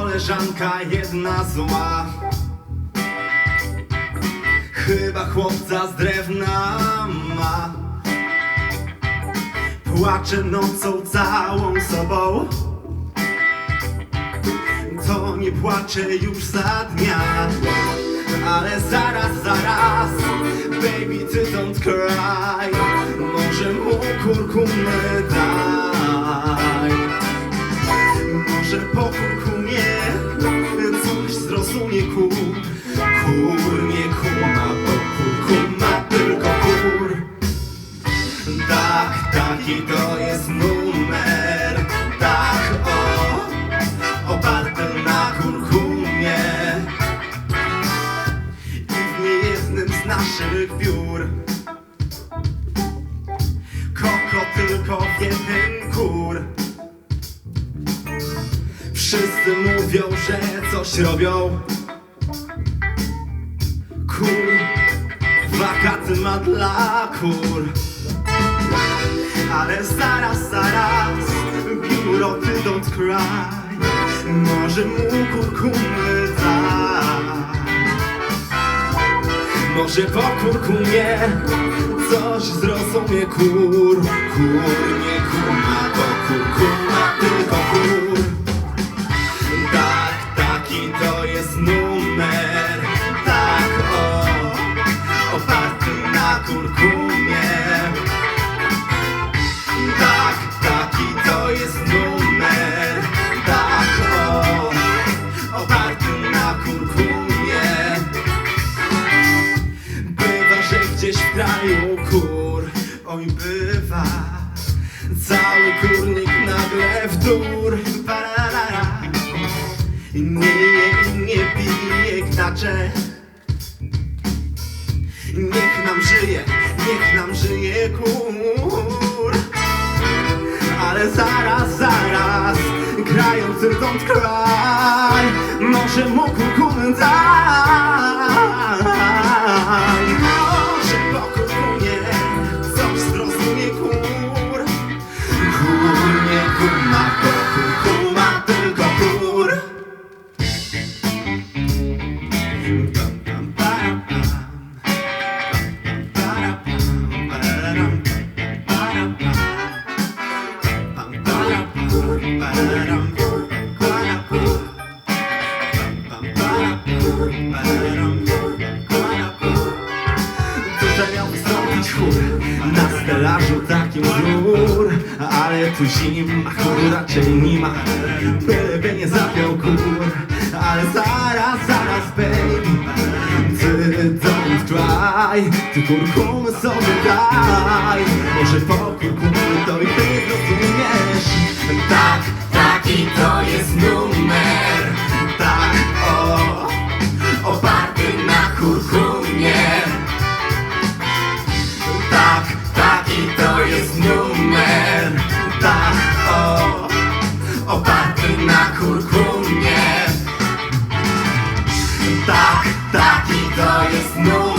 koleżanka jedna zła. Chyba chłopca z drewna ma. Płacze nocą całą sobą. To nie płacze już za dnia. Ale zaraz, zaraz Baby, ty don't cry. Może mu kurkumy daj. Może po naszych Koko tylko w jeden kur. Wszyscy mówią, że coś robią. Kur Wakaty ma dla kur. Ale zaraz, zaraz Biuro, ty don't cry. Może mu kurkumy Może po kurkumie Coś zrozumie kur Kur gdzieś w kraju kur. Oj, bywa. Cały kurnik nagle w dur. Pararara. I nie i nie pije gnacze. Niech nam żyje, niech nam żyje kur. Ale zaraz, zaraz Grając don't cry Może mu kurkumy tu zima, chór raczej nie ma Byleby nie zapiął kur Ale zaraz, daj Tylko ruchomy sobie daj. Może po kilku to i ty zrozumiesz. Tak, taki to jest numer. Tak, o Oparty na kurkumie. Tak, taki to jest numer. Tak, o Oparty na kurkumie. Tak, taki to jest numer.